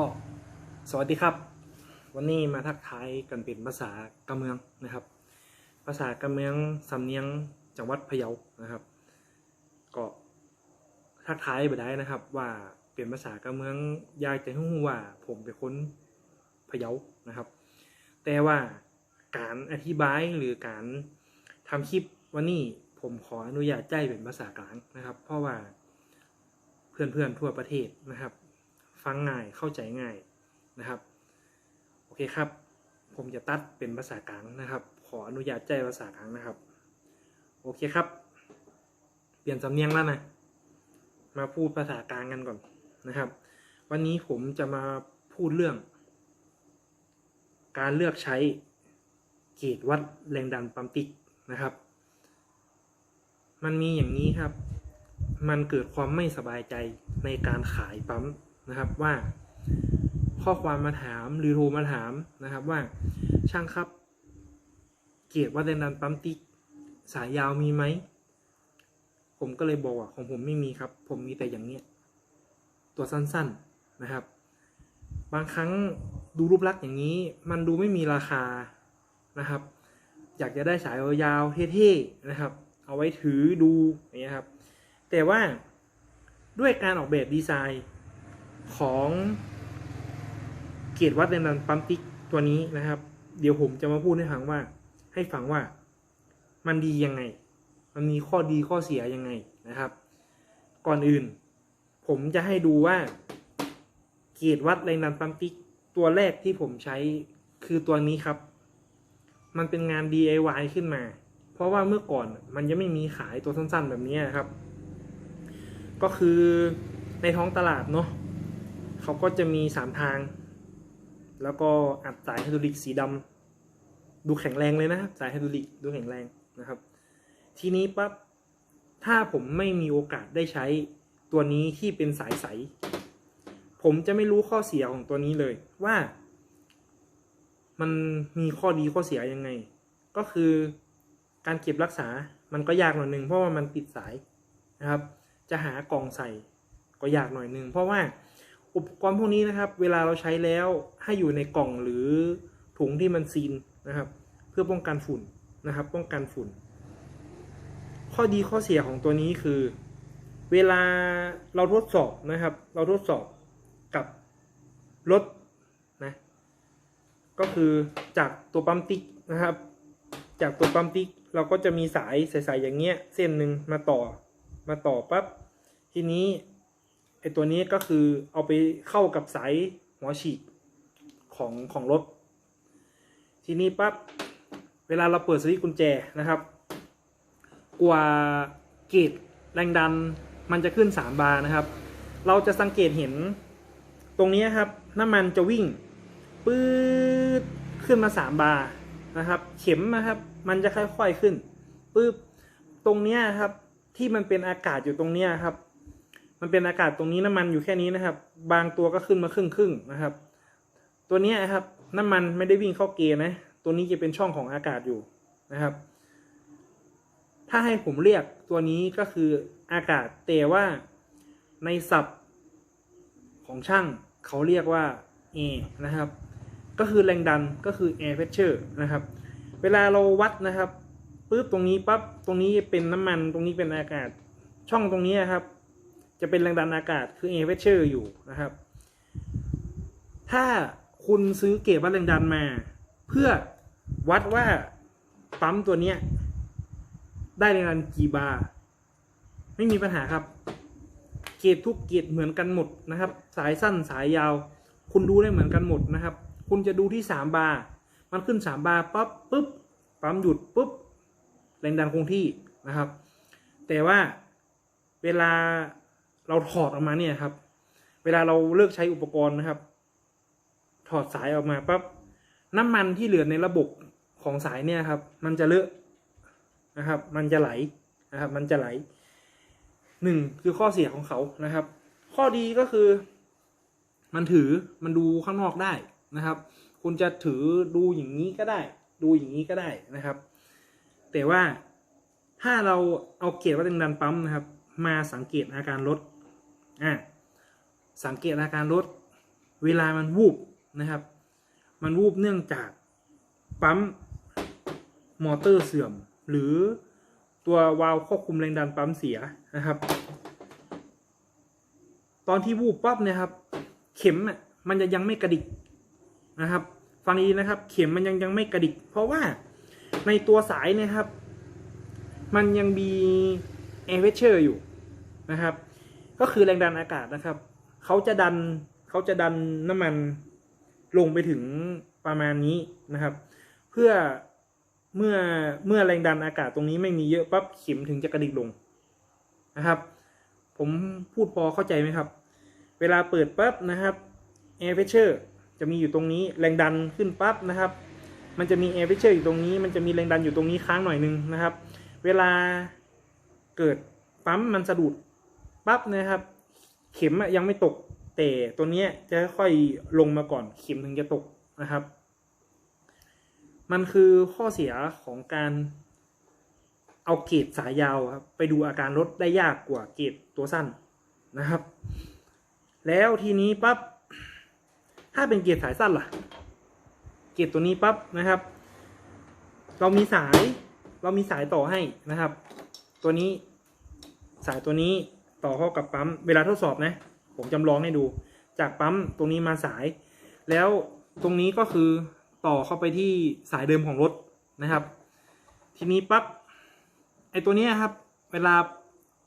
ก็สวัสดีครับ วันนี้มาทักทายกันเป็นภาษากำเมืองนะครับ ภาษากำเมืองสำเนียงจังหวัดพะเยานะครับ ก็ทักทายไปได้นะครับ ว่าเป็นภาษากำเมืองยากจะให้รู้ว่า ผมเป็นคนพะเยานะครับ แต่ว่าการอธิบายหรือการทำคลิปวันนี้ผมขออนุญาตใจเป็นภาษากลางนะครับ เพราะว่าเพื่อนๆทั่วประเทศนะครับ ฟังง่ายเข้าใจง่ายนะครับ โอเคครับ ผมจะตัดเป็นภาษากลางนะครับ ขออนุญาตใจภาษากลางนะครับ โอเคครับ เปลี่ยนสำเนียงแล้วนะ มาพูดภาษากลางกันก่อนนะครับ วันนี้ผมจะมาพูดเรื่อง การเลือกใช้เกจวัดแรงดันปั๊มติ๊กนะครับ มันมีอย่างนี้ครับ มันเกิดความไม่สบายใจในการขายปั๊ม นะครับว่าข้อความมาถามหรือโทรมาถามนะครับว่าช่างครับ เกียรติวัดแรงดันปั๊มติ๊กสายยาวมีไหม ผมก็เลยบอกว่าของผมไม่มีครับ ผมมีแต่อย่างเนี้ยตัวสั้นๆนะครับ บางครั้งดูรูปลักษณ์อย่างนี้ มันดูไม่มีราคานะครับ อยากจะได้สายยาวเท่ๆนะครับ เอาไว้ถือดูอย่างเงี้ยครับ แต่ว่าด้วยการออกแบบดีไซน์ ของเกียรติวัดแรงดันปั๊มติ๊กตัวนี้นะครับ เดี๋ยวผมจะมาพูดให้ฟังว่า ให้ฟังว่ามันดียังไง มันมีข้อดีข้อเสียยังไงนะครับ ก่อนอื่น ผมจะให้ดูว่า เกียรติวัดแรงดันปั๊มติ๊กตัวแรกที่ผมใช้คือตัวนี้ครับ มันเป็นงาน DIY ขึ้นมา เพราะว่าเมื่อก่อนมันยังไม่มีขายตัวสั้นๆแบบนี้ครับ ก็คือในท้องตลาดเนาะ เขาก็จะมีสามทาง แล้วก็อัดสายไฮดรอลิกสีดำดูแข็งแรงเลยนะครับสายไฮดรอลิกดูแข็งแรงนะครับ ทีนี้ปั๊บถ้าผมไม่มีโอกาสได้ใช้ตัวนี้ที่เป็นสายใส ผมจะไม่รู้ข้อเสียของตัวนี้เลยว่า มันมีข้อดีข้อเสียยังไง ก็คือการเก็บรักษามันก็ยากหน่อยหนึ่งเพราะว่ามันติดสายนะครับ จะหากล่องใส่ก็ยากหน่อยหนึ่งเพราะว่า อุปกรณ์พวกนี้นะครับ เวลาเราใช้แล้วให้อยู่ในกล่องหรือถุงที่มันซีนนะครับ เพื่อป้องกันฝุ่นนะครับ ป้องกันฝุ่น ข้อดีข้อเสียของตัวนี้คือ เวลาเราทดสอบนะครับ เราทดสอบกับรถนะก็คือจากตัวปั๊มติ๊กนะครับ จากตัวปั๊มติ๊กเราก็จะมีสายใสๆอย่างเงี้ย เส้นหนึ่งมาต่อมาต่อปั๊บทีนี้ ไอตัวนี้ก็คือเอาไปเข้ากับสายหัวฉีดของของรถ ทีนี้ปั๊บเวลาเราเปิดสวิตช์กุญแจนะครับ กว่าเกจแรงดันมันจะขึ้น 3 บาร์นะครับ เราจะสังเกตเห็นตรงนี้ครับ น้ำมันจะวิ่งปื๊ดขึ้นมา 3 บาร์นะครับ เข็มนะครับ มันจะค่อยๆขึ้นปึ๊บตรงนี้ครับที่มันเป็นอากาศอยู่ตรงนี้ครับ มันเป็นอากาศตรงนี้น้ำมันอยู่แค่นี้นะครับ บางตัวก็ขึ้นมาครึ่งครึ่งนะครับ ตัวนี้ยครับน้ำมันไม่ได้วิ่งเข้าเกณฑ์นะ ตัวนี้จะเป็นช่องของอากาศอยู่นะครับ ถ้าให้ผมเรียกตัวนี้ก็คืออากาศแต่ว่าในศัพท์ของช่างเขาเรียกว่า A นะครับ ก็คือแรงดันก็คือ air pressure นะครับ เวลาเราวัดนะครับปุ๊บตรงนี้ปั๊บตรงนี้เป็นน้ำมันตรงนี้เป็นอากาศ ช่องตรงนี้นะครับ จะเป็นแรงดันอากาศคือ air pressure อยู่นะครับ ถ้าคุณซื้อเกจวัดแรงดันมา เพื่อวัดว่าปั๊มตัวเนี้ยได้แรงดันกี่บาร์ไม่มีปัญหาครับ เกรดทุกเกรดเหมือนกันหมดนะครับ สายสั้นสายยาว คุณดูได้เหมือนกันหมดนะครับ คุณจะดูที่สามบาร์มันขึ้นสามบาร์ปั๊บปุ๊บปั๊มหยุดปุ๊บแรงดันคงที่นะครับ แต่ว่าเวลา เราถอดออกมาเนี่ยครับ เวลาเราเลิกใช้อุปกรณ์นะครับ ถอดสายออกมาปั๊บน้ำมันที่เหลือในระบบของสายเนี่ยครับ มันจะเลอะนะครับ มันจะไหลนะครับ มันจะไหลหนึ่งคือข้อเสียของเขานะครับ ข้อดีก็คือ มันถือมันดูข้างนอกได้นะครับ คุณจะถือดูอย่างนี้ก็ได้ ดูอย่างนี้ก็ได้นะครับ แต่ว่าถ้าเราเอาเกจวัดแรงดันปั๊มนะครับ มาสังเกตอาการรถ อะสังเกตอาการรถเวลามันวูบนะครับ มันวูบเนื่องจากปั๊มมอเตอร์เสื่อม หรือตัววาล์วควบคุมแรงดันปั๊มเสียนะครับ ตอนที่วูบปั๊บนี่ยครับ เข็มอะมันจะยังไม่กระดิกนะครับ ฟังดีนะครับ เข็มมันยังยังไม่กระดิก เพราะว่าในตัวสายนะครับ มันยังมีแอร์เพชเชอร์อยู่นะครับ ก็คือแรงดันอากาศนะครับเขาจะดันเขาจะดันน้ำมันลงไปถึงประมาณนี้นะครับ เพื่อเมื่อเมื่อแรงดันอากาศตรงนี้ไม่มีเยอะปั๊บเข็มถึงจะกระดิกลงนะครับ ผมพูดพอเข้าใจไหมครับ เวลาเปิดปั๊บนะครับแอร์เพชเชอร์จะมีอยู่ตรงนี้แรงดันขึ้นปั๊บนะครับ มันจะมีแอร์เพชเชอร์อยู่ตรงนี้ มันจะมีแรงดันอยู่ตรงนี้ค้างหน่อยนึงนะครับ เวลาเกิดปั๊มมันสะดุด ปั๊บนะครับ เข็มยังไม่ตกแต่ตัวเนี้ยจะค่อยลงมาก่อนเข็มถึงจะตกนะครับ มันคือข้อเสียของการเอาเกรดสายยาวครับไปดูอาการรถได้ยากกว่าเกรดตัวสั้นนะครับ แล้วทีนี้ปั๊บถ้าเป็นเกรดสายสั้นล่ะ เกรดตัวนี้ปั๊บนะครับ เรามีสายเรามีสายต่อให้นะครับ ตัวนี้สายตัวนี้ ต่อเข้ากับปั๊มเวลาทดสอบนะ ผมจำลองให้ดู จากปั๊มตรงนี้มาสาย แล้วตรงนี้ก็คือต่อเข้าไปที่สายเดิมของรถนะครับ ทีนี้ปั๊บไอตัวนี้ครับ เวลา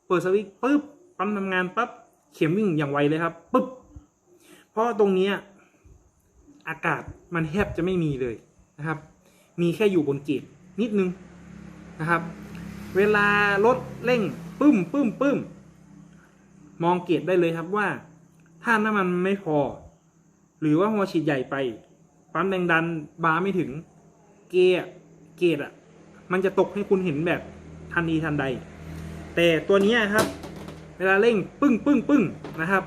เปิดสวิตช์ปุ๊บปั๊มทำงานปั๊บเข็มวิ่งอย่างไวเลยครับปุ๊บเพราะตรงนี้อากาศมันแทบจะไม่มีเลยนะครับ มีแค่อยู่บนเกจนิดนึงนะครับ เวลารถเร่งปึ้มปึ้มปึ้ม มองเกจได้เลยครับว่า ถ้าน้ำมันไม่พอ หรือว่าหัวฉีดใหญ่ไปปั๊มแรงดันบาร์ไม่ถึง เกียร์เกจอะ มันจะตกให้คุณเห็นแบบทันทีทันใด แต่ตัวนี้ครับ เวลาเร่งปึ้งปึ้งปึ้งนะครับ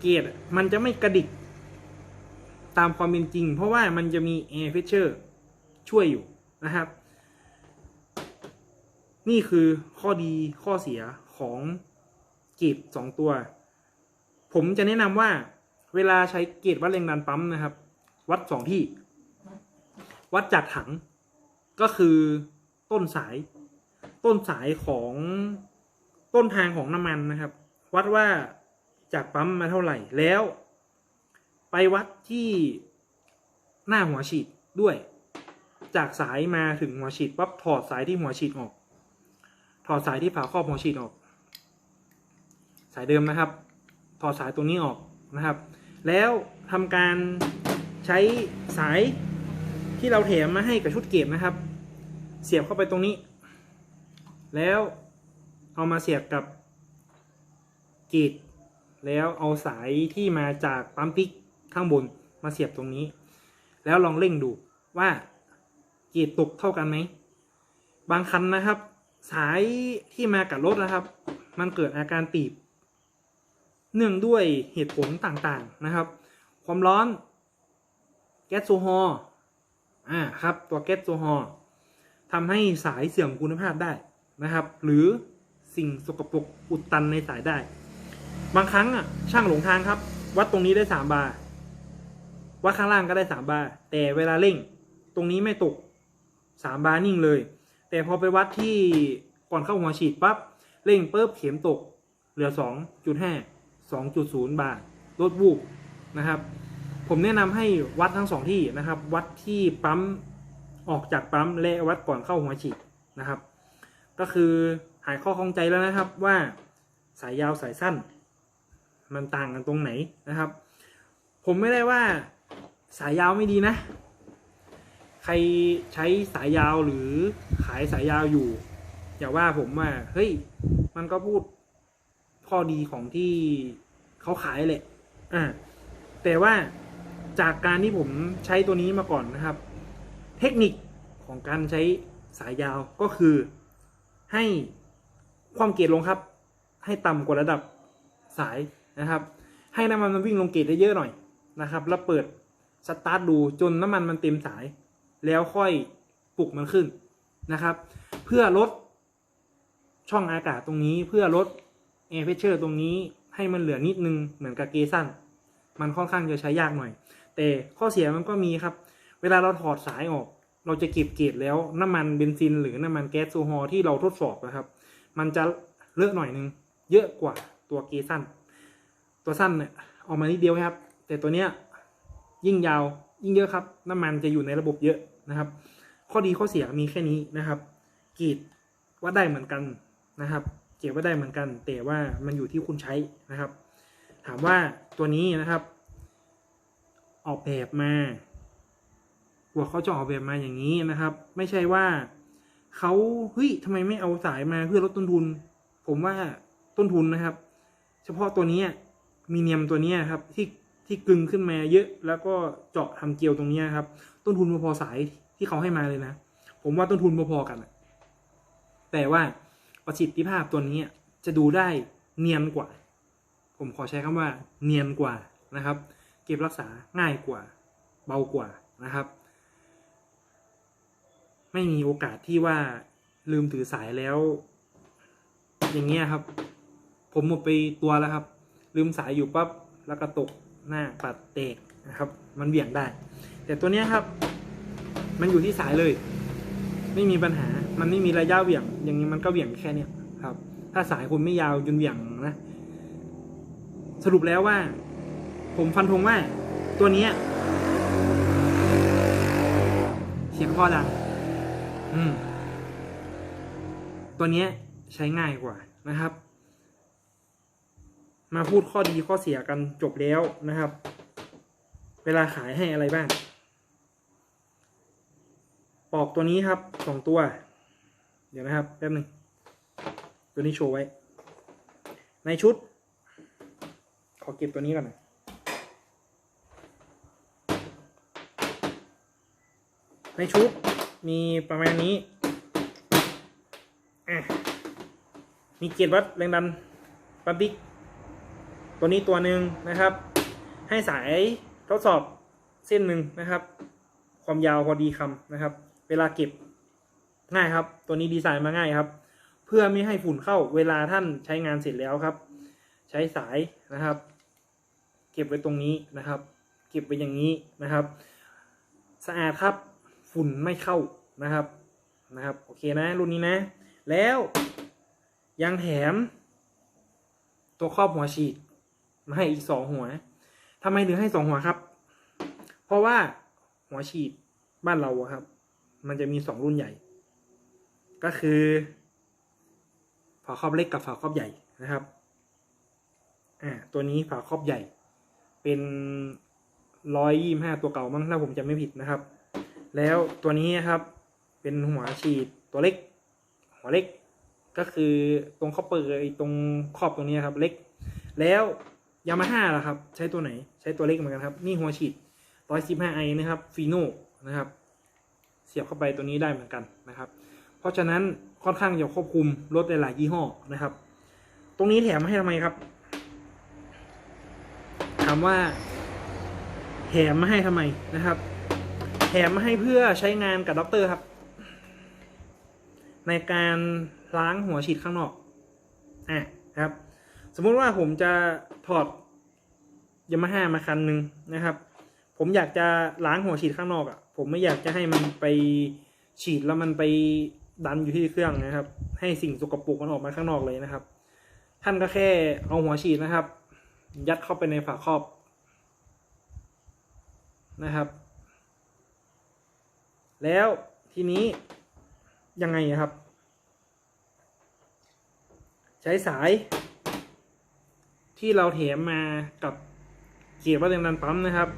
เกียร์อะมันจะไม่กระดิก ตามความเป็นจริง เพราะว่ามันจะมี air pressure ช่วยอยู่นะครับ นี่คือข้อดีข้อเสียของ กรดสองตัว ผมจะแนะนำว่าเวลาใช้เกรดวัดแรงดันปั๊มนะครับ วัดสองที่ วัดจากถังก็คือต้นสาย ต้นสายของต้นทางของน้ำมันนะครับ วัดว่าจากปั๊มมาเท่าไหร่แล้ว ไปวัดที่หน้าหัวฉีดด้วย จากสายมาถึงหัวฉีดปั๊บถอดสายที่หัวฉีดออก ถอดสายที่ฝาครอบหัวฉีดออกายเดิมนะครับถอดสายตรงนี้ออกนะครับ แล้วทำการใช้สายที่เราแถมมาให้กับชุดเก็บนะครับ เสียบเข้าไปตรงนี้ แล้วเอามาเสียบกับกรีดแล้วเอาสายที่มาจากปั๊มพลิกข้างบนมาเสียบตรงนี้ แล้วลองเร่งดูว่ากรีดตกเท่ากันไหมบางคันนะครับ สายที่มากับรถนะครับ มันเกิดอาการตีบ เนื่องด้วยเหตุผลต่างๆนะครับ ความร้อนแก๊สโซฮอล์อ่าครับตัวแก๊สโซฮอล์ทำให้สายเสื่อมคุณภาพได้นะครับ หรือสิ่งสกปรกอุดตันในสายได้ บางครั้งอะช่างหลงทางครับ วัดตรงนี้ได้สามบาร์วัดข้างล่างก็ได้สามบาร์แต่เวลาเร่ง ตรงนี้ไม่ตกสามบาร์นิ่งเลย แต่พอไปวัดที่ก่อนเข้าหัวฉีดปั๊บเร่งปุ๊บเข็มตก เหลือสองจุดห้า สองจุดศูนย์บาร์ลดวูบนะครับ ผมแนะนำให้วัดทั้งสองที่นะครับ วัดที่ปั๊มออกจากปั๊มและวัดก่อนเข้าหัวฉีดนะครับ ก็คือหายข้อข้องใจแล้วนะครับว่าสายยาวสายสั้น มันต่างกันตรงไหนนะครับ ผมไม่ได้ว่าสายยาวไม่ดีนะ ใครใช้สายยาวหรือขายสายยาวอยู่ อย่าว่าผมว่าเฮ้ยมันก็พูด ข้อดีของที่เขาขายแหละอ่าแต่ว่าจากการที่ผมใช้ตัวนี้มาก่อนนะครับ เทคนิคของการใช้สายยาวก็คือให้ความเกรดลงครับ ให้ต่ำกว่าระดับสายนะครับ ให้น้ำมันมันวิ่งลงเกรดได้เยอะหน่อยนะครับ แล้วเปิดสตาร์ทดูจนน้ำมันมันเต็มสาย แล้วค่อยปลุกมันขึ้นนะครับ เพื่อลดช่องอากาศตรงนี้เพื่อลด แอร์เพชเชอร์ตรงนี้ให้มันเหลือนิดนึงเหมือนกับเกสั้นมันค่อนข้างจะใช้ยากหน่อย แต่ข้อเสียมันก็มีครับ เวลาเราถอดสายออก เราจะเก็บเกรดแล้วน้ำมันเบนซิน หรือน้ำมันแก๊สโซฮอลที่เราทดสอบนะครับ มันจะเลอะหน่อยนึง เยอะกว่าตัวเกรสั้น ตัวสั้นเนี่ยออกมานิดเดียวครับ แต่ตัวเนี้ยยิ่งยาวยิ่งเยอะครับ น้ำมันจะอยู่ในระบบเยอะนะครับ ข้อดีข้อเสียมีแค่นี้นะครับกรีดวัดได้เหมือนกันนะครับ เก็บไว้ได้เหมือนกัน แต่ว่ามันอยู่ที่คุณใช้นะครับ ถามว่าตัวนี้นะครับ ออกแบบมาหัวเขาจะออกแบบมาอย่างนี้นะครับ ไม่ใช่ว่าเขาเฮ้ยทำไมไม่เอาสายมาเพื่อลดต้นทุน ผมว่าต้นทุนนะครับ เฉพาะตัวนี้มีเนียมตัวนี้ครับที่ที่กึงขึ้นมาเยอะ แล้วก็เจาะทำเกลียวตรงนี้ครับ ต้นทุนพอๆสายที่เขาให้มาเลยนะ ผมว่าต้นทุนพอๆกันแต่ว่า ประสิทธิภาพตัวนี้จะดูได้เนียนกว่า ผมขอใช้คำว่าเนียนกว่านะครับ เก็บรักษาง่ายกว่า เบากว่านะครับ ไม่มีโอกาสที่ว่าลืมถือสายแล้ว อย่างเงี้ยครับ ผมหมดไปตัวแล้วครับ ลืมสายอยู่ปั๊บแล้วก็ตกหน้าปัดเตกนะครับ มันเบี่ยงได้ แต่ตัวเนี้ยครับ มันอยู่ที่สายเลย ไม่มีปัญหา มันไม่มีระยะเหวี่ยง อย่างนี้มันก็เหวี่ยงแค่เนี้ยครับ ถ้าสายคุณไม่ยาวจนเหวี่ยงนะ สรุปแล้วว่า ผมฟันธงว่า ตัวเนี้ยเสียงพ่อดังอืม ตัวเนี้ยใช้ง่ายกว่านะครับ มาพูดข้อดีข้อเสียกันจบแล้วนะครับ เวลาขายให้อะไรบ้าง ปอกตัวนี้ครับสองตัว เดี๋ยวนะครับแป๊บหนึ่งตัวนี้โชว์ไว้ ในชุด ขอเก็บตัวนี้ก่อนนะในชุดมีประมาณนี้ มีเกียร์วัดแรงดันปั๊มบิ๊กตัวนี้ตัวหนึ่งนะครับ ให้สายทดสอบเส้นหนึ่งนะครับ ความยาวพอดีคำนะครับ เวลาเก็บง่ายครับ ตัวนี้ดีไซน์มาง่ายครับ เพื่อไม่ให้ฝุ่นเข้าเวลาท่านใช้งานเสร็จแล้วครับ ใช้สายนะครับ เก็บไว้ตรงนี้นะครับ เก็บไว้อย่างนี้นะครับ สะอาดครับฝุ่นไม่เข้านะครับนะครับโอเคนะรุ่นนี้นะ แล้วยังแถม ตัวครอบหัวฉีดมาให้อีกสองหัวทำไมถึงให้สองหัวครับ เพราะว่าหัวฉีดบ้านเราครับ มันจะมีสองรุ่นใหญ่ ก็คือฝาครอบเล็กกับฝาครอบใหญ่นะครับอ่าตัวนี้ฝาครอบใหญ่ เป็นร้อยยี่ห้าตัวเก่ามั้งถ้าผมจำไม่ผิดนะครับ แล้วตัวนี้นะครับ เป็นหัวฉีดตัวเล็ก หัวเล็ก ก็คือตรงข้อเปิดไอตรงขอบตรงนี้ครับ เล็ก แล้วยามาฮ่าล่ะครับ ใช้ตัวไหน ใช้ตัวเล็กเหมือนกันครับ นี่หัวฉีดร้อยสิบห้าไอนะครับฟีโน่นะครับ เสียบเข้าไปตัวนี้ได้เหมือนกันนะครับ เพราะฉะนั้นค่อนข้างจะควบคุมรถหลายๆยี่ห้อนะครับ ตรงนี้แถมมาให้ทำไมครับ ถามว่า แถมมาให้ทำไมนะครับ แถมมาให้เพื่อใช้งานกับด็อกเตอร์ครับ ในการล้างหัวฉีดข้างนอกอะครับ สมมุติว่าผมจะถอดยามาฮ่ามาคันหนึ่งนะครับ ผมอยากจะล้างหัวฉีดข้างนอกอะ่ะ ผมไม่อยากจะให้มันไปฉีดแล้วมันไปดันอยู่ที่เครื่องนะครับ ให้สิ่งสกปรกมันออกมาข้างนอกเลยนะครับ ท่านก็แค่เอาหัวฉีดนะครับ ยัดเข้าไปในฝาครอบนะครับ แล้วทีนี้ยังไงครับ ใช้สายที่เราแถมมากับเกียร์วัดแรงดันปั๊มนะครับ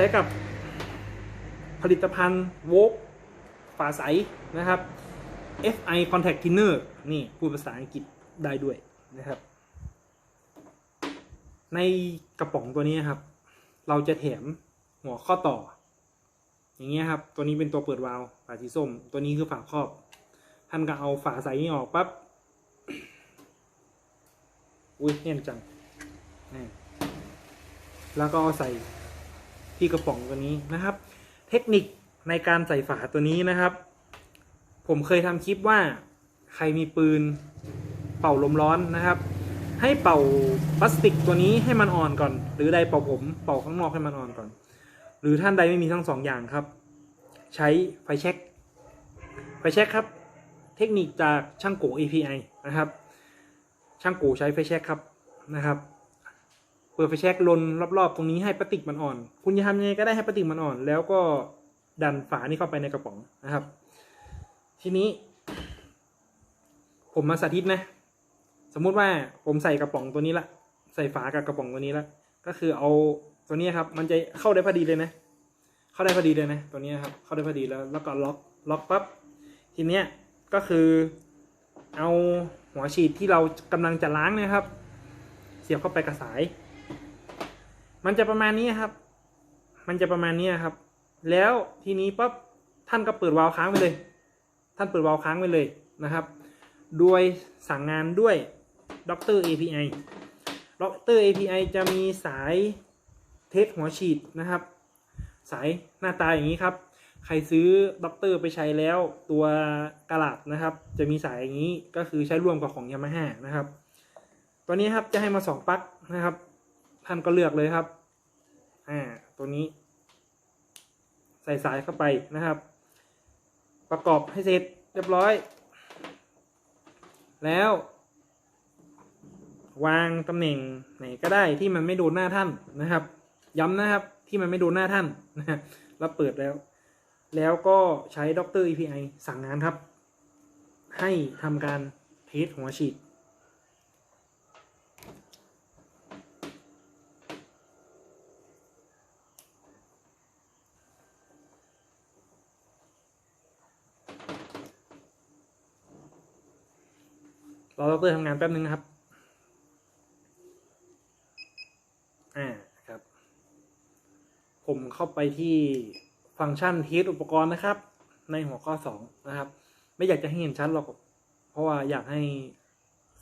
ช้กับผลิตภัณฑ์โวกฝาใสนะครับ FI Contact Thinner นี่พูดภาษาอังกฤษได้ด้วยนะครับ ในกระป๋องตัวนี้ครับ เราจะแถมหัวข้อต่อ อย่างเงี้ยครับ ตัวนี้เป็นตัวเปิดวาล์วฝาสีส้ม ตัวนี้คือฝาครอบ ท่านก็เอาฝาใสนี้ออกปั๊บอุ้ยเน่นจัง แล้วก็เอาใส่ ที่กระป๋องตัวนี้นะครับ เทคนิคในการใส่ฝาตัวนี้นะครับ ผมเคยทำคลิปว่าใครมีปืนเป่าลมร้อนนะครับ ให้เป่าพลาสติกตัวนี้ให้มันอ่อนก่อน หรือใดเป่าผมเป่าข้างนอกให้มันอ่อนก่อน หรือท่านใดไม่มีทั้งสองอย่างครับ ใช้ไฟแช็กไฟแช็กครับ เทคนิคจากช่างโก API นะครับ ช่างโกใช้ไฟแช็กครับนะครับ ปิดไฟแช็กลนรอบๆ ตรงนี้ให้พลาสติกมันอ่อน คุณจะทำยังไงก็ได้ให้พลาสติกมันอ่อน แล้วก็ดันฝานี่เข้าไปในกระป๋องนะครับ ทีนี้ ผมมาสาธิตนะ สมมุติว่าผมใส่กระป๋องตัวนี้ละ ใส่ฝากับกระป๋องตัวนี้ละ ก็คือเอาตัวนี้ครับ มันจะเข้าได้พอดีเลยนะ เข้าได้พอดีเลยนะ ตัวนี้ครับ เข้าได้พอดีแล้ว แล้วก็ล็อก ล็อกปั๊บ ทีเนี้ยก็คือเอาหัวฉีดที่เรากำลังจะล้างนะครับ เสียบเข้าไปกับสาย มันจะประมาณนี้ครับ มันจะประมาณนี้ครับ แล้วทีนี้ปั๊บท่านก็เปิดวาล์วค้างไว้เลย ท่านเปิดวาล์วค้างไว้เลยนะครับ โดยสั่งงานด้วย Doctor API Doctor API จะมีสายเทสหัวฉีดนะครับ สายหน้าตาอย่างนี้ครับ ใครซื้อด็อกเตอร์ไปใช้แล้วตัวกระหลัดนะครับ จะมีสายอย่างนี้ก็คือใช้ร่วมกับของยามาฮ่านะครับ ตัวนี้ครับจะให้มาสองปลั๊กนะครับ ท่านก็เลือกเลยครับ อ่า ตัวนี้ ใส่สายเข้าไปนะครับ ประกอบให้เสร็จเรียบร้อย แล้ว วางตำแหน่งไหนก็ได้ที่มันไม่โดนหน้าท่านนะครับ ย้ำนะครับที่มันไม่โดนหน้าท่านนะแล้วเปิดแล้ว แล้วก็ใช้ด็อกเตอร์ API สั่งงานครับ ให้ทำการเทสหัวฉีด รอด็อกเตอร์ทำงานแป๊บนึงนะครับ อ่าครับ ผมเข้าไปที่ฟังก์ชันเทสอุปกรณ์นะครับ ในหัวข้อสองนะครับ ไม่อยากจะให้เห็นชัดหรอก เพราะว่าอยากให้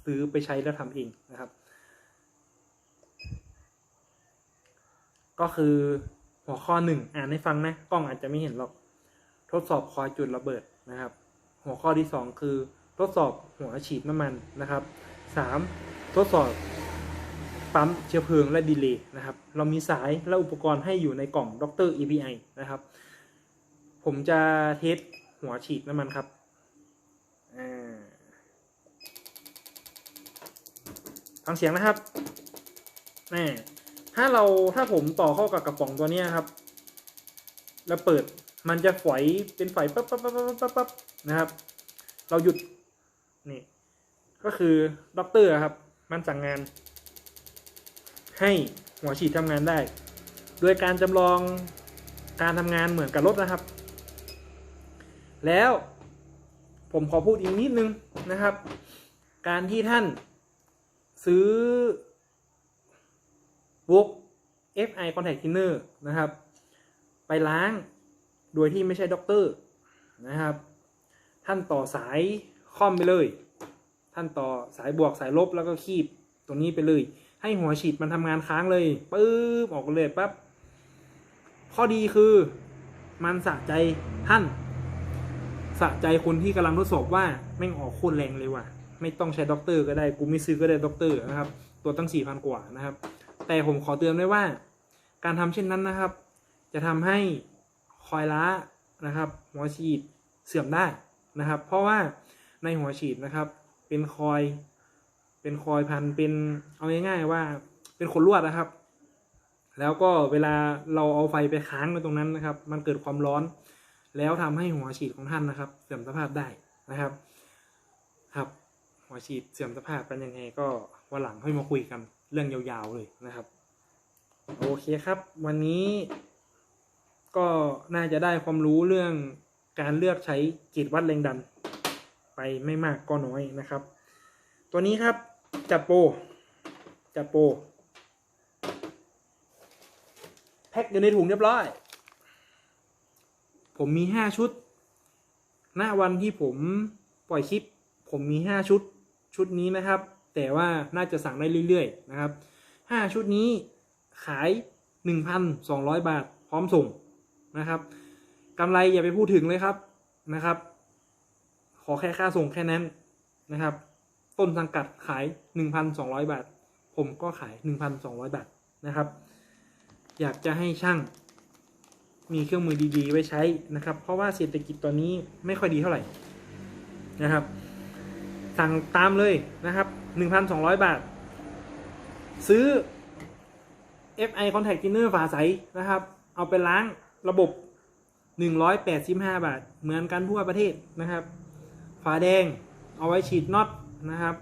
ซื้อไปใช้แล้วทำเองนะครับ ก็คือหัวข้อหนึ่งอ่านให้ฟังนะ กล้องอาจจะไม่เห็นหรอก ทดสอบคอยจุดระเบิดนะครับ หัวข้อที่สองคือ ทดสอบหัวฉีดน้ำมันนะครับสามทดสอบปั๊มเชื้อเพลิงและดีเลย์นะครับ เรามีสายและอุปกรณ์ให้อยู่ในกล่องดร EPI นะครับ ผมจะเทสหัวฉีดน้ำมันครับอ่าฟังเสียงนะครับแน่ถ้าเราถ้าผมต่อเข้ากับกระป๋องตัวนี้ครับ แล้วเปิดมันจะฝอยเป็นฝอยปั๊บปั๊บปั๊บปั๊บปั๊บนะครับ เราหยุด นี่ ก็คือด็อกเตอร์ครับ มันสั่งงาน ให้หัวฉีดทำงานได้ โดยการจำลองการทำงานเหมือนกับรถนะครับ แล้วผมขอพูดอีกนิดนึงนะครับ การที่ท่านซื้อวก FI Contact Cleaner นะครับ ไปล้างโดยที่ไม่ใช่ด็อกเตอร์นะครับ ท่านต่อสาย ค่อมไปเลย ท่านต่อสายบวกสายลบแล้วก็คีบตรงนี้ไปเลย ให้หัวฉีดมันทำงานค้างเลยปื๊บออกเลยปั๊บข้อดีคือมันสะใจท่าน สะใจคนที่กำลังทดสอบว่าแม่งออกโคตรแรงเลยว่ะ ไม่ต้องใช้ด็อกเตอร์ก็ได้กูไม่ซื้อก็ได้ด็อกเตอร์นะครับ ตัวตั้งสี่พันกว่านะครับ แต่ผมขอเตือนไว้ว่า การทำเช่นนั้นนะครับ จะทำให้คอยล้านะครับหัวฉีดเสื่อมได้นะครับ เพราะว่า ในหัวฉีดนะครับ เป็นคอย เป็นคอยพันเป็นเอาง่ายๆว่า เป็นขนลวดนะครับ แล้วก็เวลาเราเอาไฟไปค้างไว้ตรงนั้นนะครับ มันเกิดความร้อน แล้วทำให้หัวฉีดของท่านนะครับ เสื่อมสภาพได้นะครับ ครับหัวฉีดเสื่อมสภาพเป็นยังไงก็วันหลังค่อยมาคุยกันเรื่องยาวๆเลยนะครับ โอเคครับ วันนี้ก็น่าจะได้ความรู้เรื่องการเลือกใช้จิตวัดแรงดัน ไปไม่มากก็น้อยนะครับ ตัวนี้ครับจัดโปจัดโปแพ็คอยู่ในถุงเรียบร้อย ผมมีห้าชุด หน้าวันที่ผมปล่อยคลิป ผมมีห้าชุดชุดนี้นะครับ แต่ว่าน่าจะสั่งได้เรื่อยๆนะครับห้าชุดนี้ขายหนึ่งพันสองร้อยบาทพร้อมส่งนะครับกำไรอย่าไปพูดถึงเลยครับนะครับ อแค่ค่าส่งแค่นั้นนะครับ ต้นสังกัดขายหนึ่งพันสองร้อยบาท ผมก็ขายหนึ่งพันสองร้อยบาทนะครับ อยากจะให้ช่างมีเครื่องมือดีๆ ไว้ใช้นะครับ เพราะว่าเศรษฐกิจตอนนี้ไม่ค่อยดีเท่าไหร่นะครับ สั่งตามเลยนะครับ 1,200 บาท ซื้อ FI Contact Cleaner ฝาใสนะครับ เอาไปล้างระบบ 185 บาท เหมือนกันทั่วประเทศนะครับ ฝาแดงเอาไว้ฉีดน็อตนะครับ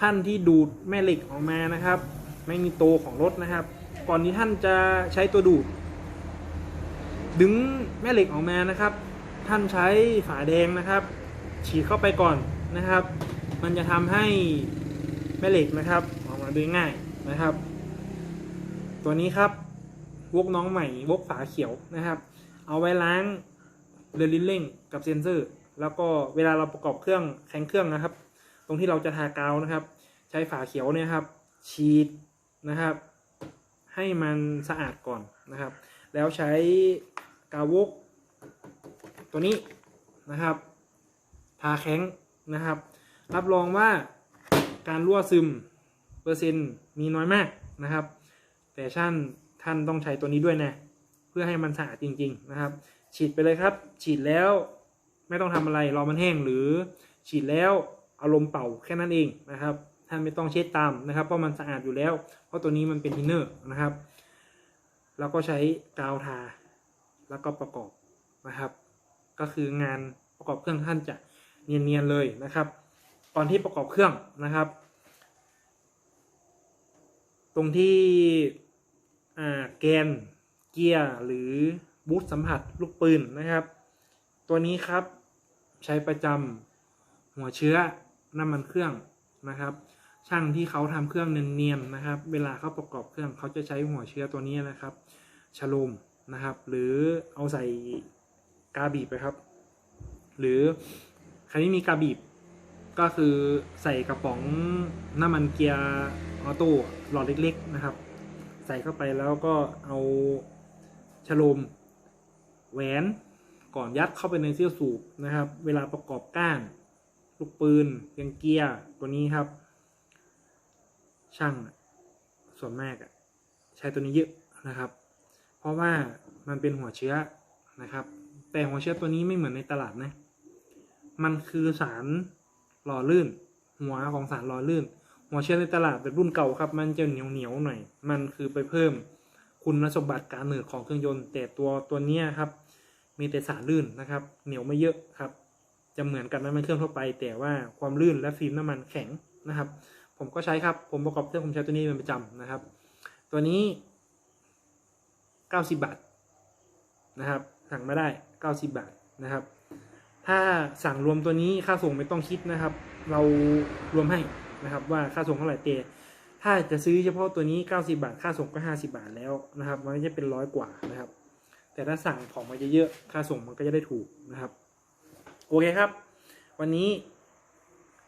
ท่านที่ดูดแม่เหล็กออกมานะครับ ไม่มีโตของรถนะครับ ก่อนที่ท่านจะใช้ตัวดูด ดึงแม่เหล็กออกมานะครับ ท่านใช้ฝาแดงนะครับ ฉีดเข้าไปก่อนนะครับ มันจะทำให้แม่เหล็กนะครับออกมาดยง่ายนะครับ ตัวนี้ครับวกน้องใหม่วกฝาเขียวนะครับ เอาไว้ล้างเรือลิ้นเร่งกับเซนเซอร์ แล้วก็เวลาเราประกอบเครื่องแข็งเครื่องนะครับ ตรงที่เราจะทากาวนะครับ ใช้ฝาเขียวเนี่ยครับ ฉีดนะครับ ให้มันสะอาดก่อนนะครับ แล้วใช้กาวกตัวนี้นะครับ ทาแข็งนะครับ รับรองว่าการรั่วซึมเปอร์เซ็นต์มีน้อยมากนะครับ แต่ท่านท่านต้องใช้ตัวนี้ด้วยนะ เพื่อให้มันสะอาดจริง ๆ นะครับ ฉีดไปเลยครับ ฉีดแล้ว ไม่ต้องทำอะไรรอมันแห้งหรือฉีดแล้วเอาลมเป่าแค่นั้นเองนะครับ ท่านไม่ต้องเช็ดตามนะครับ เพราะมันสะอาดอยู่แล้ว เพราะตัวนี้มันเป็นทินเนอร์นะครับ แล้วก็ใช้กาวทาแล้วก็ประกอบนะครับ ก็คืองานประกอบเครื่องท่านจะเนียนๆเลยนะครับ ตอนที่ประกอบเครื่องนะครับ ตรงที่แกนเกียร์หรือบูทสัมผัสลูกปืนนะครับ ตัวนี้ครับ ใช้ประจำหัวเชื้อน้ำมันเครื่องนะครับ ช่างที่เขาทำเครื่องเนียนๆนะครับ เวลาเขาประกอบเครื่องเขาจะใช้หัวเชื้อตัวนี้นะครับชโลมนะครับ หรือเอาใส่กาบีบไปครับ หรือใครไม่มีกาบีบก็คือใส่กระป๋องน้ำมันเกียร์ออโต้หลอดเล็ก ๆนะครับ ใส่เข้าไปแล้วก็เอาชโลมแหวน ก่อนยัดเข้าไปในเสื้อสูบนะครับ เวลาประกอบก้าน ลูกปืนเกียงเกียร์ตัวนี้ครับ ช่างส่วนมากใช้ตัวนี้เยอะนะครับ เพราะว่ามันเป็นหัวเชื้อนะครับ แต่หัวเชื้อตัวนี้ไม่เหมือนในตลาดนะ มันคือสารหล่อลื่น หัวของสารหล่อลื่น หัวเชื้อในตลาดเป็นรุ่นเก่าครับ มันจะเหนียวเหนียวหน่อย มันคือไปเพิ่มคุณสมบัติการหนืดของเครื่องยนต์ แต่ตัวตัวนี้ครับ มีแต่สารลื่นนะครับ เหนียวไม่เยอะครับ จะเหมือนกับน้ำมันเครื่องทั่วไป แต่ว่าความลื่นและฟิล์มน้ำมันแข็งนะครับ ผมก็ใช้ครับ ผมประกอบเครื่องผมใช้ตัวนี้เป็นประจำนะครับ ตัวนี้ 90 บาทนะครับสั่งมาได้ 90 บาทนะครับ ถ้าสั่งรวมตัวนี้ค่าส่งไม่ต้องคิดนะครับ เรารวมให้นะครับว่าค่าส่งเท่าไหร่เตถ้าจะซื้อเฉพาะตัวนี้ 90 บาท ค่าส่งก็ 50 บาทแล้วนะครับ มันจะเป็นร้อยกว่านะครับ แต่ถ้าสั่งของมาเยอะๆ ค่าส่งมันก็จะได้ถูกนะครับ โอเคครับ วันนี้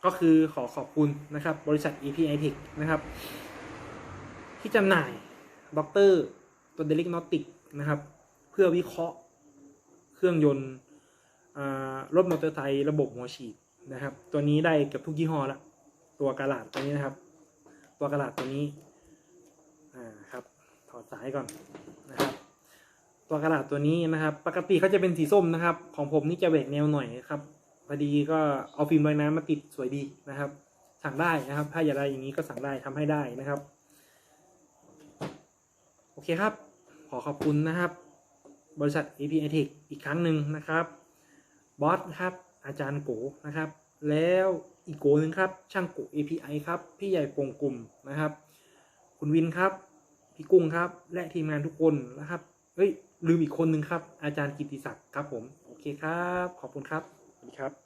ก็คือขอขอบคุณนะครับ บริษัท EPI Tech นะครับ ที่จำหน่ายด็อกเตอร์ตัวเดลิกนอติกนะครับ เพื่อวิเคราะห์เครื่องยนต์รถมอเตอร์ไซค์ระบบหัวฉีดนะครับ ตัวนี้ได้เกับทุกยี่ห้อละ ตัวกระดาษตัวนี้นะครับ ตัวกระดาษตัวนี้ อ่าครับ ถอดสายก่อน ตัวกระดาษตัวนี้นะครับ ปกติเขาจะเป็นสีส้มนะครับ ของผมนี่จะแหวกแนวหน่อยครับพอดีก็เอาฟิล์มลอยน้ำมาติดสวยดีนะครับ สั่งได้นะครับ ถ้าอยากได้อย่างนี้ก็สั่งได้ทำให้ได้นะครับ โอเคครับ ขอขอบคุณนะครับ บริษัท API Tech อีกครั้งหนึ่งนะครับบอสครับอาจารย์โกนะครับ แล้วอีกโกหนึ่งครับ ช่างโก API ครับ พี่ใหญ่ปงกลุ่มนะครับ คุณวินครับ พี่กุ้งครับ และทีมงานทุกคนนะครับ เฮ้ย ลืมอีกคนหนึ่งครับ อาจารย์กิติศักดิ์ครับผม โอเคครับ ขอบคุณครับสวัสดีครับ